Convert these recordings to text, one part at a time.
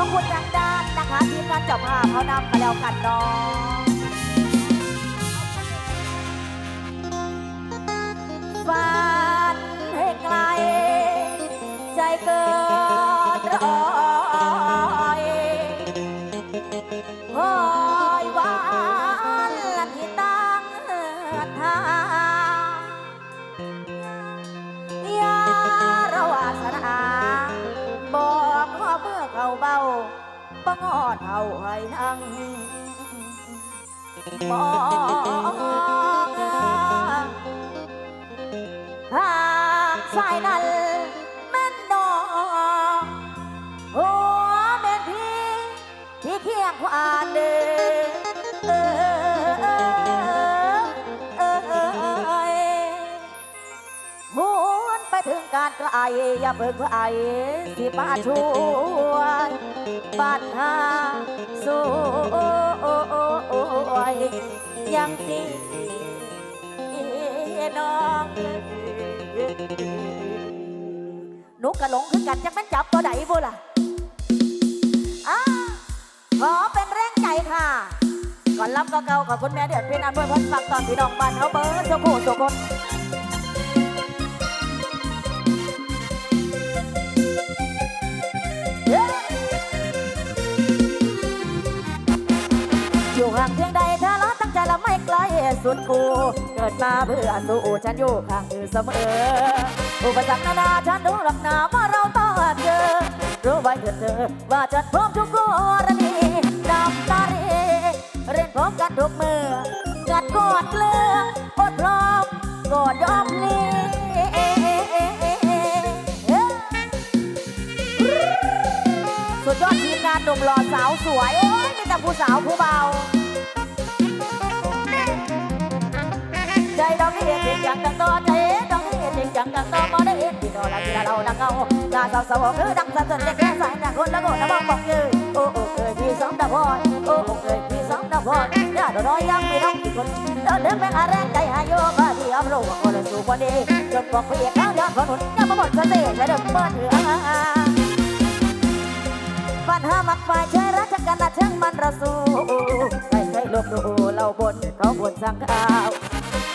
พระคุณทางด้านนะคะทีมงานเจ้าภาพเขานำกันแล้วกันเนาะฝันให้ไกล เท่าให้นั่งมองทางสายนั้นแม่นนองหัวแม่นพี่ที่เคียงขวานเดินไปถึงการไกลอย่าเพิ่งไกลสิมาช่วย ปัญหาสู้ยังดีน้องนูกระหลงคือกันจักแม่นจับตัวใดบ่ล่ะอ้าขอเป็นแรงใจค่ะ ก่อนรับก็เก่าขอบคุณแม่เดือดพียนอันเพื่อพ้นฝากตอนพี่น้องบ้านเขาเบิร์ดเจ้าผู้ทุกคน ใจแล้สุดกู เกิดมาเพื่อสู้ฉันอยู่ข้างเธอเสมอ อุปสรรคนานาฉันรู้หลักหนาว่าเราต้องเจอ รู้ไว้เถิดเธอ ว่าจะพร้อมทุกกรณีดำตาเรเรียนพร้อมกันทุกมือกัดกอดเกลืออดพร้อมกอดยอมลีสุดยอดทีมงานหนุ่มหล่อสาวสวย โอ้ยมีแต่ผู้สาวผู้เบา จังจังตัวใจดอกนี้เองจังจังตัวบ่ได้เองที่นอละที่เราดังเงาตาสาวสาวคือดังสั่นสั่นเด็กแก่สายดังคนละคนละมองบอกยืนโอ้โอ้เคยพี่สองดาวพรโอ้โอ้เคยพี่สองดาวพรอย่าโดนน้อยยังไม่ต้องกี่คนเดินเดินเป็นอะไรใจหายโยกที่อัพโหลดคนละสู่คนดีจนบอกเพี่เขายอดคนหุ่นยังมาหมดเสน่ห์จะเดินเปิดเถื่อปัญหามักฝ่ายชายรักกันนะเชิงมันระสูไม่เคยลบดูเราบนเขาบนสังข่าว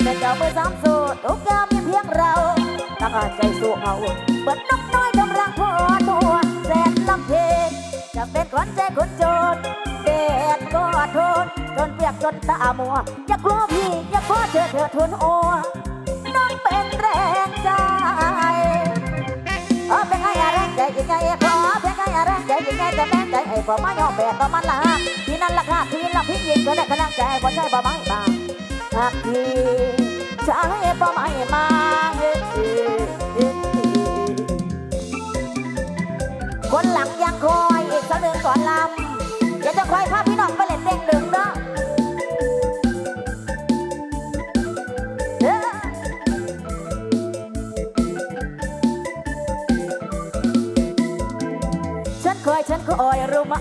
แต่เจ้ามือสามสูตรทุกยามมีเพียงเราตั้งใจสู้เขาเปิดนกน้อยกำลังพอตัวแสนลำเพนจะเป็นคนใจคนจนเด็ดก็ทนจนเปียกจนตามัว อย่ากลัวพี่ อย่ากลัวเธอเธอทนโอน้องเป็นแรงใจเออเป็นไงอะแรงใจยังไงขอเป็นไงอะแรงใจยังไงจะแม่งใจไอ้บ่มายอมแบกก็มันละที่นั่นละค่ะที่ละพี่ยิงก็ได้กำลังใจบ่ใช่บ่ไม่มา หักทีใช่บ่ไม่มาคนหลังยังคอยอีกสักหนึ่งก่อนลำเดี๋ยวจะคอยพาพี่น้องไปเล่นเด้งดึงเด้อเด้อฉันคอยฉันคอยรู้ไหม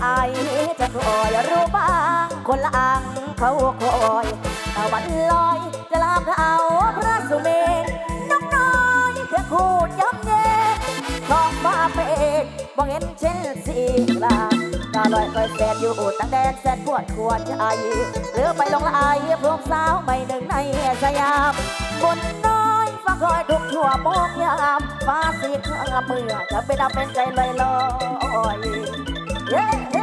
ฉันคอยรู้บ้างคนละอัง เขาคอยเอามันลอยจะลามเอาพระสุเมนน้องน้อยแค่คูดย้ำเย็นท้องฟ้าเป็นมองเห็นเช่นสีกลาตาลอยคอยแสนอยู่ตั้งแดนแสนปวดขวดใจเหลือไปลงละอายพวกสาวไม่หนึ่งในสยามบนน้อยฟังคอยทุกชั่วโมงยามฟ้าสีเครื่องเมื่อจะเป็นดำเป็นใจลอยลอยเย้เย้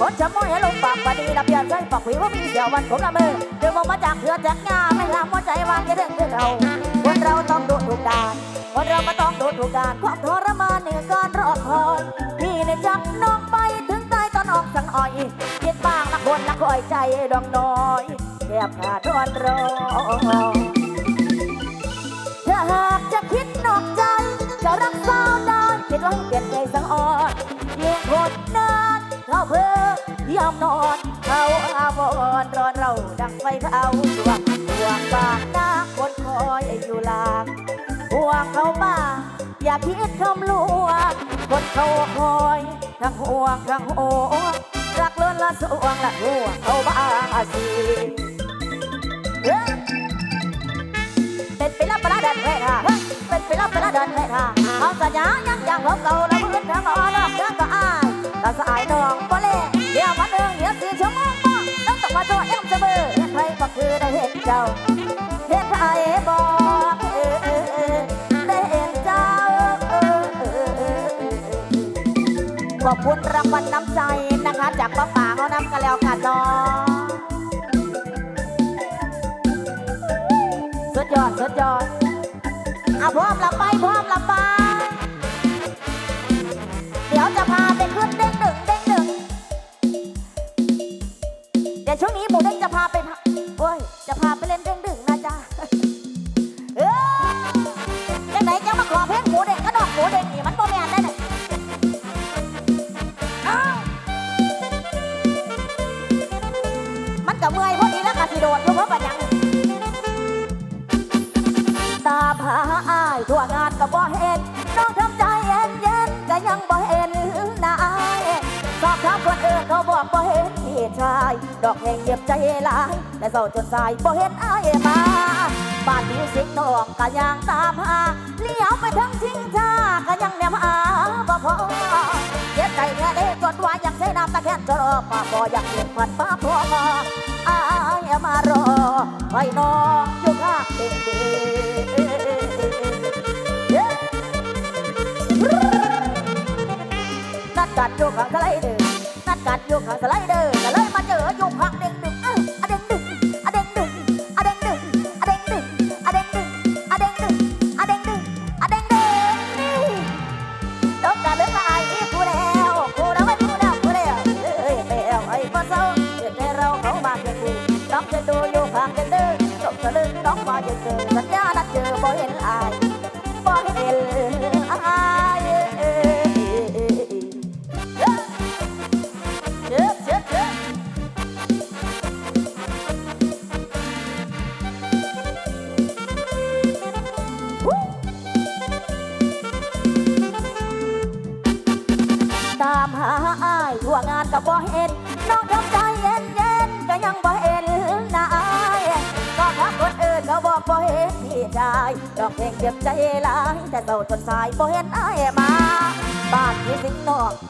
คนจะมอยให้ลงปากปดีระเบียบใจปากผิวว่ามีเดียววันผมละมือเดินมองมาจากเถื่อจากงาไม่ลามหัวใจวางจะเรื่องคือเราคนเราต้องดูถูกด่านคนเราก็ต้องดูถูกด่านความทรมานเหนือการรอคอยพี่ในจับน้องไปถึงใต้ตอนออกสังอ่อยคิดบ้างนักคนนักคอยใจดองน้อยแอบขาดรอนรอถ้าหากจะคิดนอกใจจะรักสาวได้คิดว่าให้เปลี่ยนใจสังอ่อนเพียงคนนั้น เขาเพื่อยามนอนเขาอาวรณ์รอนเราดังไฟเขาดวงดวงบานหน้าคนคอยอยู่หลางห่วงเขาบ้าอย่าคิดคำลวงคนเขาคอยทั้งห่วงทั้งโองรักล้นละสวงละห่วงเขาบ้าสิเป็นไปรับประดานแท้ค่ะเป็นไปรับประดานแท้ค่ะเอาสัญญายังย่างของเก่า เจ้าเฮ็ดไอ้บอกเออเออเออได้เห็นเจ้าเออเออเออขอบคุณรางวัลน้ำใจ กับเมื่อยพอดีแล้วกะสิโดดอยู่เพราะปัญญังตามหาอายทั่วงานก็บ่เห็นน้องทำใจเย็นเย็นก็ยังบ่เห็นหน้าอายสอบถามคนอื่นเขาบอกบ่เห็นพี่ชาย ดอกแห่งเจ็บใจหลายแต่เศร้าจนสายบ่เห็นอายมาบ้านนี้สิงนอกก็ยังตามหาเลี้ยวไปทั้งชิงชาก็ยังแนมหาบ่พอะแคงจะรอป่าบ่อยากเห็นผัดฟ้าพออายมารอไว้น้องอยู่ข้างเด็กนัดกัดอยู่ข้างสไลเดอร์นัดกัดอยู่ข้างสไลเดอร์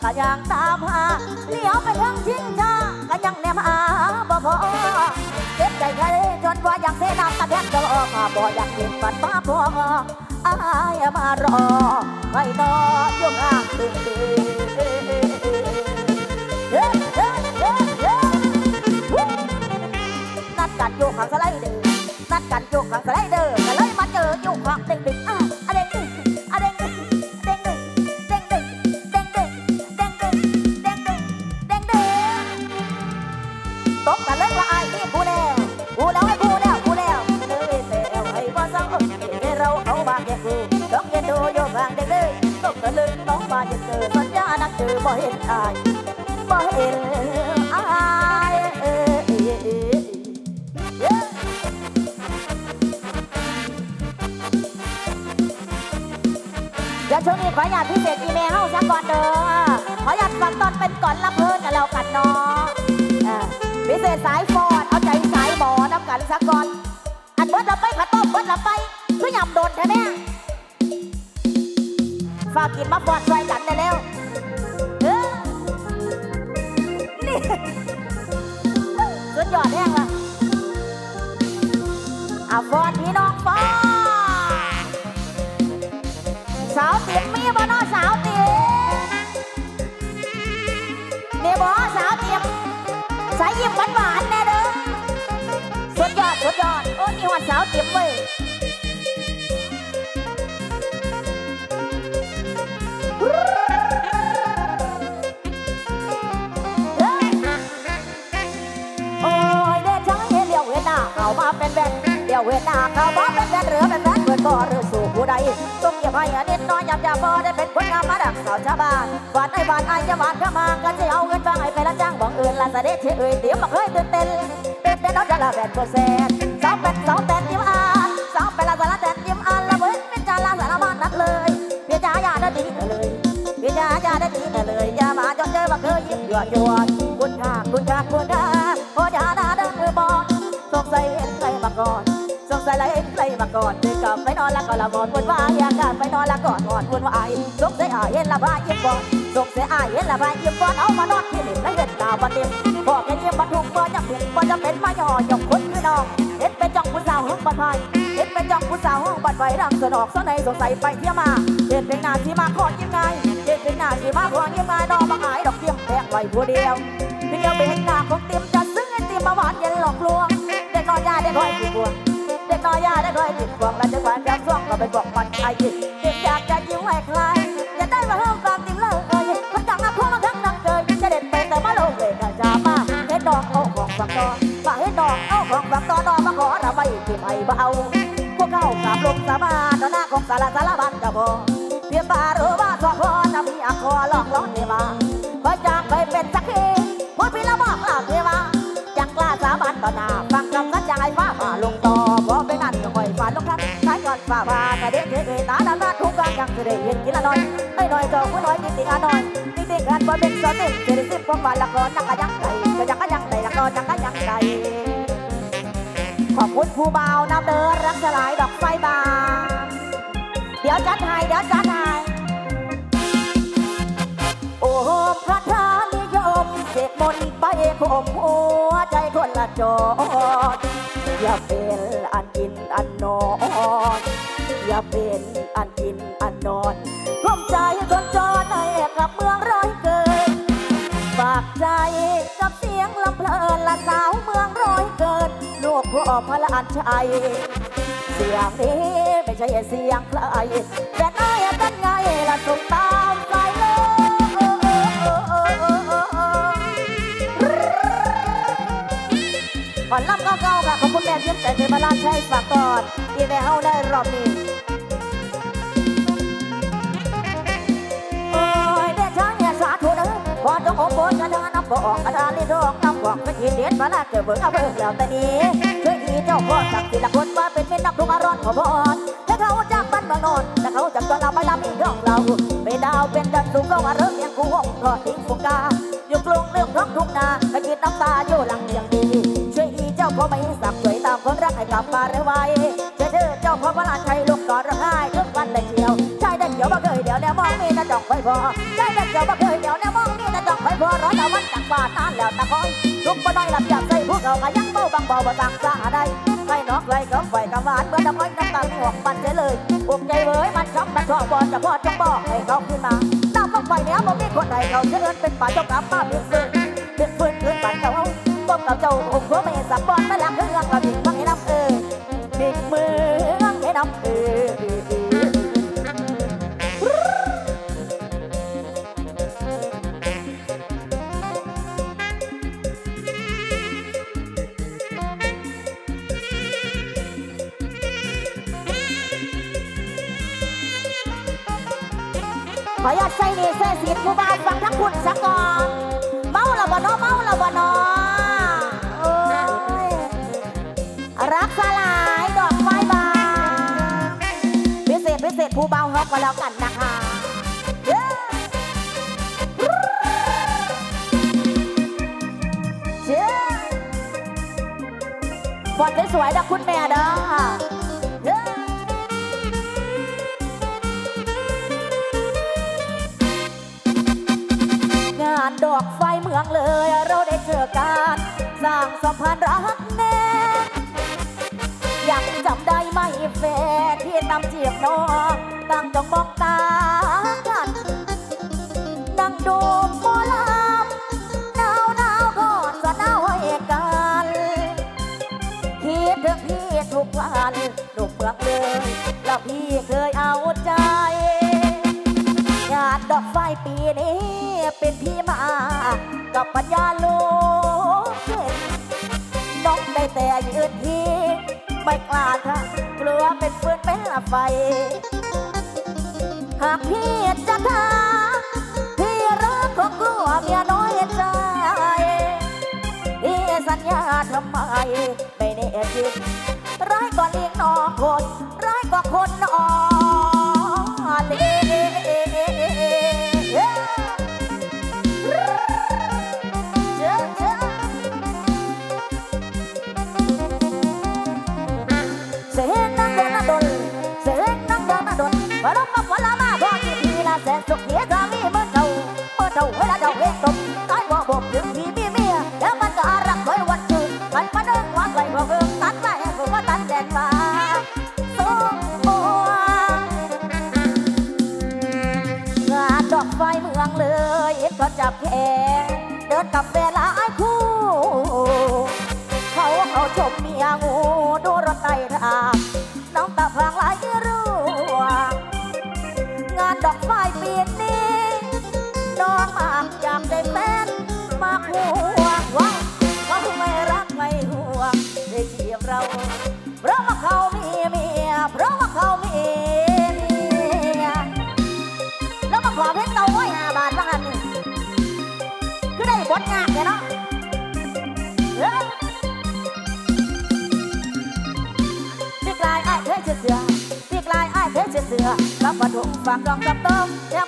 ก็ยังตามหาเลี้ยวไปทางชิงชาก็ยังแนมหาบ่พอเจ็บใจแค่จนว่าอยากเสน้ำตาแทบจะออกมาบ่อยากเห็นปัดป้าพออายมารอไว้นออยู่ข้างตึงตึนัดกันอยู่ข้างสไลเดอร์นัดกันอยู่ข้างสไลเดอร์ก็เลยมาเจออยู่ข้างเด้งดึ บ่เห็นอายบ่เห็นอายเอ้ยเอ้ยเอ้ยเอ้ยเดี๋ยวช่วงนี้ขออนุญาตพิเศษอีเมลเข้าสักก่อนเด้อขออนุญาตฟังตอนเป็นก่อนละเพิ่นกันแล้วกันเนาะพิเศษสายฟอดเอาใจสายหมอน้ำกันสักก่อน อันเบิดละไปขัดต้มเบิดละไปคือยำโดนแท้แม่ฝากกินมาฟอดช่วยกันได้แล้ว ฟอดพี่น้องฟอดสาวติ๋มมีบ่นอสาวติ๋มมีบ่สาวติ๋มสายิ้มหวานหวานแน่เด้อสุดยอดสุดยอดโอ้มีหวานสาวติ๋ม ยวเวหน้าเข้ามาเป็นแบนเรือเป็นแบนเพื่อนบ่หรือสู่ผู้ใดต้องเก็บให้อันนิดน้อยยำยาบ่ได้เป็นคนงามมาดักสาวชาวบ้านบาดไอ้บาดไอ้จะบาดเข้ามากันจะเอาเงินฟังไอ้ไปละจ้างบอกเอื่นละเสด็จเฉยเอ่ยเดี๋ยวมาเคยตื่นเต้นตื่นเต้นน้องจะละแบนเปอร์เซ็นต์สองเป็นสองแปดยิ้มอ่านสองเป็นละสารแตนยิ้มอ่านละเว้นเป็นจาละสารมานัดเลยเพียจ้าอย่าได้ดีเลยเพียจ้าอย่าได้ดีเลยอย่ามาจนเจอว่าเคยยิ้มหยวนหยวนคุณค่าคุณค่าคุณค่า อนเดินกลับไปนอนละก่อนละบอนวนวายอยากกลับไปนอนละก่อนก่อนวุ่นวายสงสัยอายเห็นละบายิ้มก่อนสงสัยอายเห็นละบายิ้มก่อนเอามานอนที่หลิมแล้วเห็นตาบันเต็มบอกแค่ยิ้มบันทุกบ่จะเป็นบ่จะเป็นมาหย่อหยกคนคือน้องเห็นเป็นจ้องมืบัดไผ่เห็นเป็นจังผู้สาวห้องบัดไผ่รังสนอกสนในสงสัยไปเที่ยวมาเห็นเป็นหน้าที่มาขอยิ้มไงเห็นเป็นหน้าที่มาขอยิ้มไงดอกมาขายดอกเทียมแพงไว้ผู้เดียวเพียวไปเห็นหน้าของเตรียมจะซื้อไอติมมาหวานเย็นหลอกลวงเด็กน้อยยาเด็กน้อยกี่บัวเด็ก น้อยยาได้คอยติดพวงและจะความจับช่วงก็ไปบอกมันไอ้ยิด็กอยากจะยิ้มให้ใครอย่าได้มาเพิ่มความจริงเลยเอ้ยคนจังนักพวกทั้งนักเกยจะเด็ดไปแต่มาลกเลยกะจะมาเฮ็ดดอกเอาของฝักตอมาเฮ็ดดอกเอาของฝักตอนนอมาขอระบายที่ไม่เบาพวกเขากราบลงสาบานต่อหน้าของสารสารบันกะบอกเพียงบาหรือว่าสอพอจะมีอักขอหลอกล้อเทวาคอยจางไปเป็นสักทีพูดพี่ละบอกลาเทวาจังกล้าสาบานต่อหน้าฟังคำสัญญาให้ฟ้าผ่าลงต่อ สายก่อนฟ้าผ่าแต่เด็กเด็กตาดำนาทุกการยังจะได้เห็นกินละน้อยไม่น้อยเจ้าผู้น้อยติดติงาน้อยติดติงกันบ่เป็นสติจะได้สิบความฝันละก่อนนักกะยังไงก็ยังกะยังไงละก่อนนักกะยังไงขอบคุณผู้เบ่าน้ำเดินรักสลายดอกไฟบานเดี๋ยวจัดให้เดี๋ยวจัดให้โอ้พระธานิยมเสกมนไปขมหัวใจคนละจอดอย่าเป็นอันกินอันนอน อย่าเป็นอันกินอันนอนร่วมใจคนจรในกับเมืองร้อยเกิน ฝากใจกับเสียงลำเพลินละสาวเมืองร้อยเกินลูกพ่อพระลานชัยเสียงนี้ไม่ใช่เสียงใครแต่น้อยกันไงละส่งตามสายลก่อนลำเก่าๆค่ะขอบคุณแม่เพียงแต่เทพราชใช้ฝากก่อนที่แม่เฮาได้รอบนี้ พองโอ้โหกระดานน้ำบออกกระดานลิ้นรองน้ำบอกเป็นทีเด็ดมาลาเกิดเบิ่งเอาเบิ่งแล้วแต่นี้ช่วยอีเจ้าพ่อสักทีละคนมาเป็นเม็ดนักทุกอารอนขอพรและเขาจากบ้านเมืองนอนและเขาจากตอนเราไปลำอีเรื่องเราเป็นดาวเป็นดันสูงก็ว่าเริ่มยังกูห้องก็ทิ้งฟงกาอยู่กรุงเรื่องท้องทุ่งนาไปกินน้ำตาอยู่หลังเตียงดีช่วยอีเจ้าพ่อไม่สักสวยตามคนรักให้กลับมาเร็วไวเจ้าเด้อเจ้าพ่อพระลานชัยลูกกอนร้องไห้ทุกวันได้เชียวใชายได้เขียวบ่เคยเดี๋ยวแนวมองมีแต่ดอกไฟพอใชายได้เขียวบ่เคยเดี๋ยวแนวมอง จังไฟพอร้อยแต่วันจากบ้านานแล้วตะคอยลุกบ่น้อยหลับอยากใส่พวกเขาก็ยังเบาบางเบาบ่ต่างสาได้ไฟนอกไฟกับไฟกับหวานเมื่อตะคอยน้ำตาไม่หวงมันเฉยเลยอุกใจเว้ยมันช็อกมันชอบบ่จะพอจังบอกให้เขาขึ้นมาน้ำลงไปเนี้ยบ่มีคนใดเขาเชิญเป็นป่าเจ้ากลับมาเพียงซึ่งเด็กฟื้นคืนปันเขาต้มกับเจ้าหงค์พ บก็แล้วกันนะคะเย้เย้บอดสวยๆนะคุณแม่เด้อเย้งานดอกไฟเมืองเลย เราได้เจอกัน สร้างสัมพันธ์รัก จำได้ไหมแฟนที่นำเจียบน้องตั้งจ้องมองตากันนั่งดูหมอลำหนาวหนาวก่อนจะหนาวให้กันคิดถึงพี่ทุกวันหนุ่มเมืองเลยแล้วพี่เคยเอาใจงานดอกไฟปีนี้เป็นที่มา กับปัญญาลู ทะกลัวเป็นฟืนเป็นไฟ หากพี่จะทาพี่รักของกลัวเมียน้อยใจพี่สัญญาทำไมไม่แน่จริงร้ายกว่าเลี้ยงนอกคนร้ายกว่าคนนอก กเมียก็มีเมื่อเจ้าเมื่อเจ้าเวาเจ้าเวกตบตายวาบบถึงที่มีเมียแมันก็อรักไว้วันคืนมันมาเดินวางไว้บ่เบิ่งตัดไปผมตัดแดนมาสมบัวงานดกไฟเมืองเลยเห็นเขจับแขนเดินกับเวลาไอ้คู่เขาเขาชมมียงูดูรถไต่ทา ดอกไฟปีนี้น้องมากอยากได้แฟนมากห่วงว่าเขาไม่รักไม่ห่วงได้จียบเรา เพราะว่าเขามีเมียเพราะว่าเขามีเมียแล้วมาขอเพชรเตาไว้ห้าบาทว่างันคือได้บทงานเนี่ยเนาะเอ้ยปีกลายไอ้เคยเชื่อเสือปีกลายไอ้เคยเชื่อเสือ รับกระถุงฝากรองกับต้มเดี๋ยวก็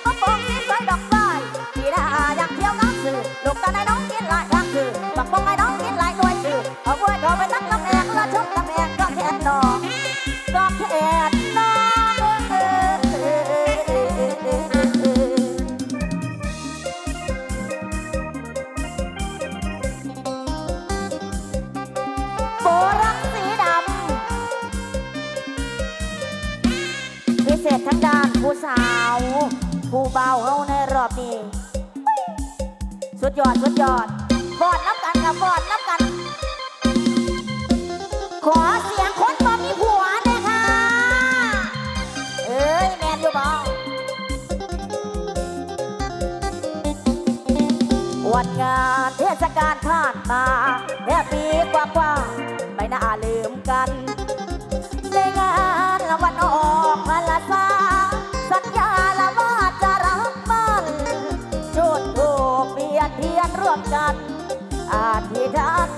ยอดฟอดรับกันค่ะฟอดรับกัน ขอเสียงคนบ่มีผัวหน่อยค่ะ เอ้ยแมนอยู่บ่วันงานเทศกาลผ่านมาแม่ปีกว่าๆไม่น่าลืม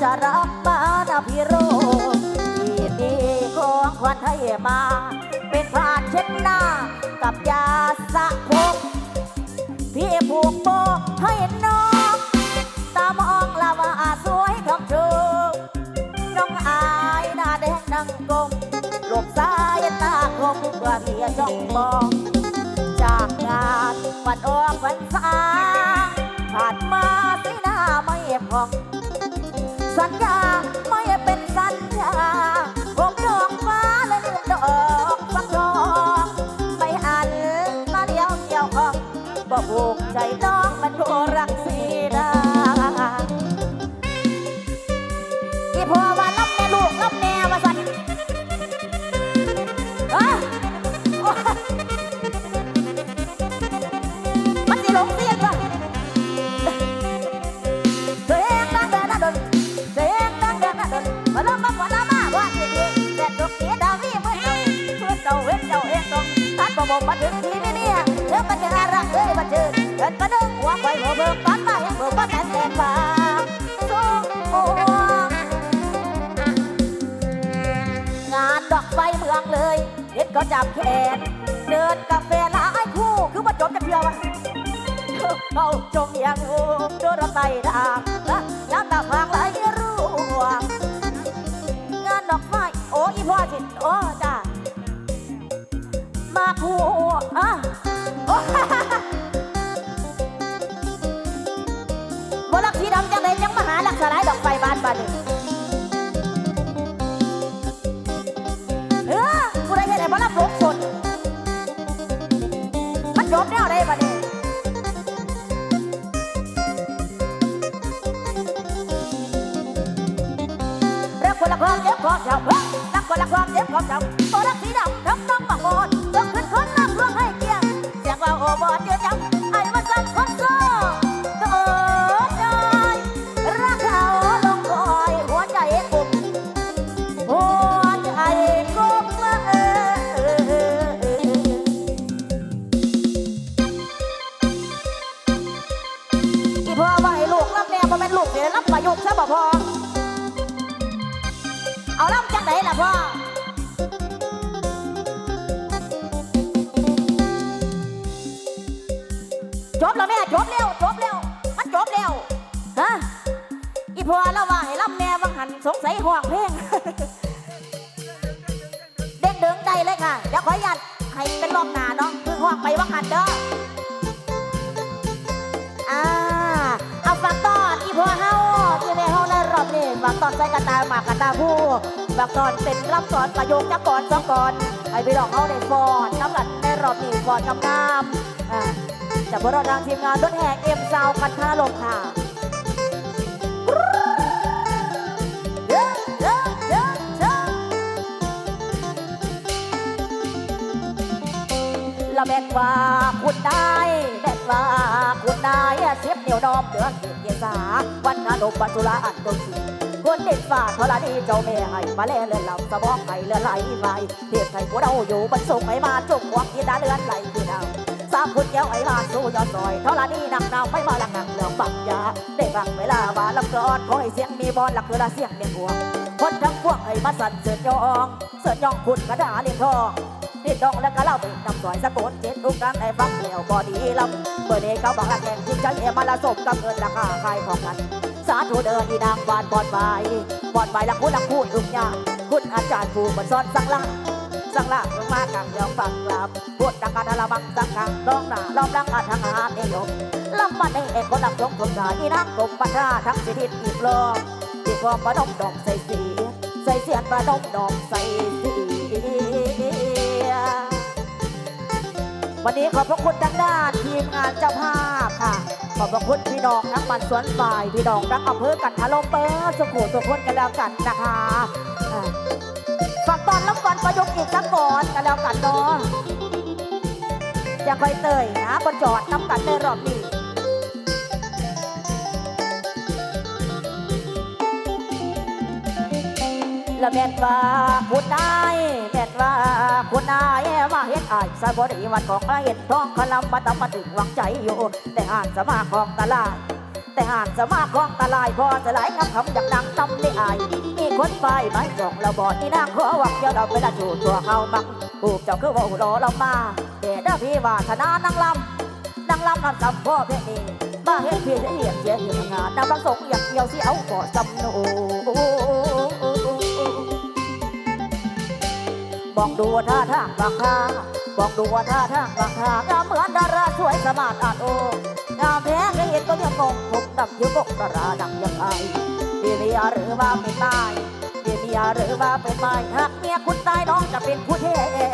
จะรักมานะพี่โรที่มีของขวัญให้มา เป็นผ้าเช็ดหน้ากับยาสระผมพี่ผูกโบให้น้อง ตามองละว่าสวยคำชูน้องอายหน้าแดงนั่งกลมหลบซ้ายตาคมเพื่อเมียจ้องมอง จากงานวันออกวันสา ก็จับแขนเดินกาแฟหลายคู่ คือมาจบจะเพียวอะเขาจมอย่างงูดูรถไต่ทางและน้ำตาพางไหลร่วงงานดอกไม้โอ้อีพ่อจิตโอ้จ้ามาคู่อะโอ้บลักสีดำจังเลยยังมาหาหลักสลายดอกไฟบานบานนี่เบแนวได้บานนี้รักคนละความเจ็บความเจ้ารักคนละความเจ็บความเจ้าตัวรักสีดำทำน้องบังบอดต้องขึ้นคนนั่งร่วงให้เกียรติเสียงว่าโอบอดเจอจังไอ้มาสั่นคนโซ่ก็ หันสงสัยห่วงเพลงเด้งเดิงใจเลยค่ะเดี๋ยวขออนุญาตให้เป็นรอบหนาเนาะคือห่วงไปวังหันเด้ออ่าเอาฝากตอนอีพ่อเฮาที่แม่เฮาในรอบนี้ฝากตอนใส่กระตาหมากกระตาผู้ฝากตอนเป็นรับสอนประโยคจักก่อนสองก่อนให้พี่น้องเฮาได้ฟอนน้ำหลัดในรอบนี้ฟอนกำงามอ่าจากพวกเราทางทีมงานรถแห่เอ็มซาวคันธาลมค่ะ แม่นว่าคุณนายแม่นว่าคุณนายเสียบเหนียวนอมเดือนเกียรติสาวันงานอบปัจจุลาอันดงสีคนเด็ดฝ่าธรณีเจ้าแม่ให้มาแล่เลือนลำสมองให้เลื่อนไหลไปเทียบไทยพวกเราอยู่บรรส่งให้มาจงหวังยินดาเลื่อนไหลคือดาวสามคุณแก้วไอ้ลาสู้ยอดซอยเท่าไรนี่นักนำไม่มาหลักหนักเรื่องบักยาได้บังเวลาว่าลำกรอนขอให้เสียงมีบอลหลักเวลาเสียงเมียนหัวคนทั้งพวกให้มาสั่นเสิร์ยองเสิร์ยองคุณกระดาเลียงทอง เลียงทองแล้วก็เล่าไปนำซอยสะกนเจ็ดลูกกันให้ฟังเดียวบอดีลำเมื่อนี้เขาบอกรักแข่งที่ใจเอมาละสมกับเงินราคาขายของกันสาธุเดินอีนางบานบอดใบบอดใบละคุณลักพูดอึมยาคุณอาจารย์ผู้บันซ้อนสังลังสังลากลงมากังยองฟังกลับพูดดังกันละบังสังกังร้องหน้าล้อมรังอาทางหารนิยมลำมันในเอกคนลำยงคนกาอีนังกลมปัญหาทั้งสิทธิอีกรอบที่ความประดมดอกใส่สีใส่เสียนประดมดอกใส่สี วันนี้ขอบพระคุณดังด้านทีมงานเจ้าภาพค่ะ ขอบพระคุณพี่น้องทั้งบ้านสวนฝ่ายพี่น้องทั้งอำเภอกันทะลมเปิดสุขุมสุขคนกันแล้วกันนะคะฝากตอนรับวันประยุกต์อีกสักก่อนกันแล้วกันเนาะอย่าคอยเตยนะบนจอดน้ำกันในรอบนี้ ละแม่นว่าคุณนายแม่นว่าคุณนายมาเห็นอายสายบริวันของเห็นท้องคลำมาตำมาถึงหวังใจอยู่ แต่อ่านสมาของตลาดแต่หากสมาของตลายพอจะไหลคำคำอยากดังตำได้อาย มีคนไฟไม้กล่องเราบอดนี่นางขอวังเจ้าเราเวลาจูตัวเขาบังผูกเจ้าคือว่าอุรอเรามาแต่ด้พี่ว่าธนานางลำนางลำนำสำพ่อเพนีมาเห็นเพียรเอียดเจียเหี่ยงานนำบางสงอยากเกี่ยวสิเอาก่อจำโน บอกดูว่าท่าทางบางท่าบอกดูว่าท่าทางบางทางามเหมือนดาราสวยสมาร์ทอาโองามแท้ก็เห็นก็ยังงงผมดับอยู่กดาราดังยังไงดีเมียหรือว่าเป็นไม้ดีเมียหรือว่าเป็นไม้หากเมียคุณตายน้องจะเป็นผู้แท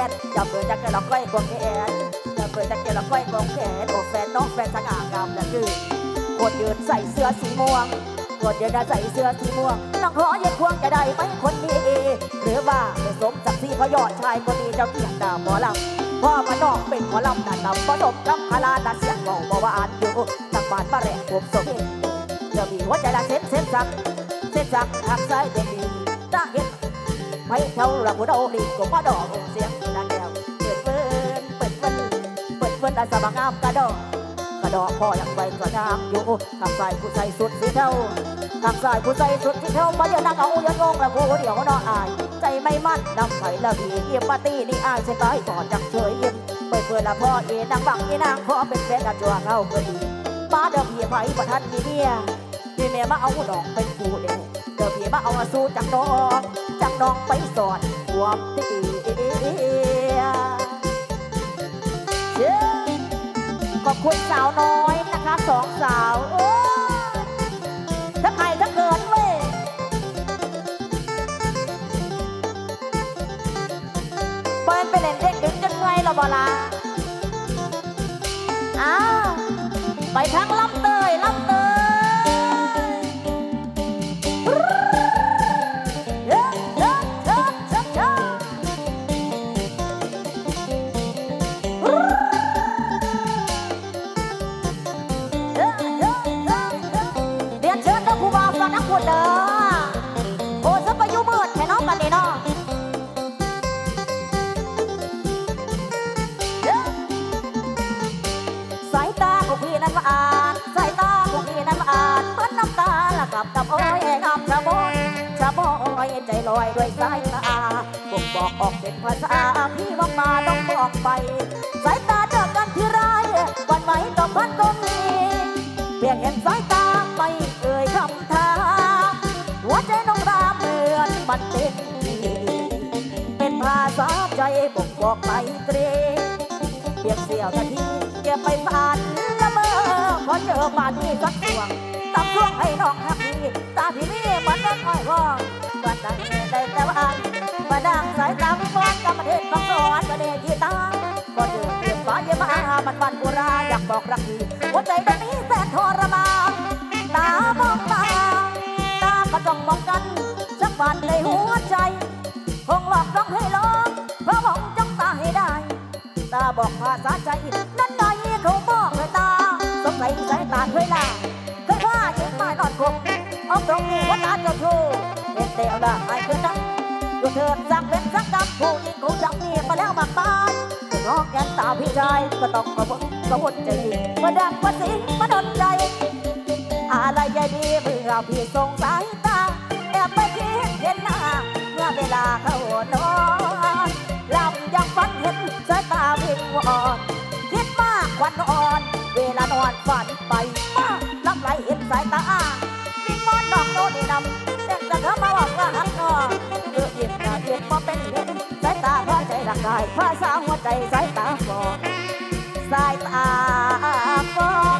นจะเปิดจะเกิดหลอกไว้กวงแขนจะเปิดจะเกิดหลอกไว้กวงแขนโอ้แฟนน้องแฟนสง่างามเหลือเกินคนยืนใส่เสื้อสีม่วง คนยืนใส่เสื้อสีม่วงน้องขอเย็นควงจะได้ไหมคนดีหรือว่าเป็นสมศักดิ์ศรีเขายอดชายคนนี้เจ้าเกียรติดาหมอลำพ่อมานองเป็นหมอลำดันลำผสมกับคาราดันเสียงบอกบอกว่าอ่านอยู่ตักบานมาแรงผมสมเองเดี๋ยวมีหัวใจละเส้นเส้นสักเส้นสักทางซ้ายเด็กดีตาเห็นไม่เท่าละหัวโดดีก็มาดอกเสียงดังแก้วเปิดเปิ้นเปิดเปิ้นเปิดเปิ้นอันสบางามกระดอก กระดอกพ่ออยังไว้กระดางอยู่ทางซ้ายผู้ใส่สุดสีเทาทางซ้ายผู้ใส่สุดสีเทามาเดี๋ยวนั่งเอาอย่างงแล้วผู้เดียวนอนอาย ใจไม่มั่นนำไผ่ละบีเยี่ยมปาร์ตี้นี่อายใช่ตายก่อนจังเฉยยิ้มเปิดเปิดละพ่อเอนางบังเอนางขอเป็นแฟนกับจัวเข้าก็ดีมาเดี๋ยวพี่ไผ่ประทันมีเมียพี่เมียมาเอาดอกเป็นผู้เด้เดี๋ยวพี่มาเอามาสู้จากน้องจากน้องไปสอนความที่เชื่ อขอบคุณสาวน้อยนะคะสองสาว โอ้ยถ้าใครถ้าเกิดเว้ยเปิ้นไปเล่นเด็กดึงจนไงเราบอลาอ้าว ไปทางลำเตยลำเต ไป สายตาเจอกันที่ไรวันไหนก็พันก็มีเพียงเห็นสายตาไม่เอ่ยคำถามหัวใจน้องราเหมือนมันเป็นเป็นภาษาใจบ่งบอกไปเตรเพียงเสี้ยวนาทีเก็บไปฝันละเมอพอเจอปานนี้สักช่วงตับช่วงให้น้องหักพี่ตาพี่นี่มันน้องอ้อยร้องวันใดได้แต่ว่ามาดังสายตาวิมอนกับประเทศ ของสนประเทศกีตาร์ก็เจอเพียงฟ้าเยี่ยมมามันวันบุราอยากบอกรักทีหัวใจตอนนี้แสนทรมานตามองตาตาก็จ้องมองกันสักวันในหัวใจ คงหลอกต้องให้หลอกเพราะมองจ้องตาให้ได้ ตาบอกภาษาใจนั้นได้เขาบอกเลยตาสงสัยสายตาเคยลาเคยว่ายิ้มมานอนกบเอาตรงนี้ว่าตาจะทูเห็นแต่เอาได้ไอ้เกินนัก ดูเถิดสักเป็นสักดำผู้หญิงคงจังมีมาแล้วมากมายน้องแก้มตาพี่ชายก็ต้องมาวนก็วนใจดีมาดักมาสิงมาดนใจ อะไรยายดีเมื่อพี่สงสายตาแอบไปคิดเห็นหน้าเมื่อเวลาเข้านอนหลับยังฝันเห็นสายตาวิงวอนคิดมากวันอ่อน เวลานอนฝันไปมากลับไหลเห็นสายตา เป็นเด็กสายตาพอใจร่างกายภาษาหัวใจสายตาฟองสายตาฟอง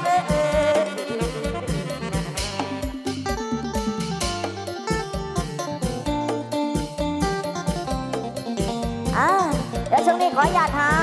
เอ้เดี๋ยวช่วงนี้ขออนุญาตหา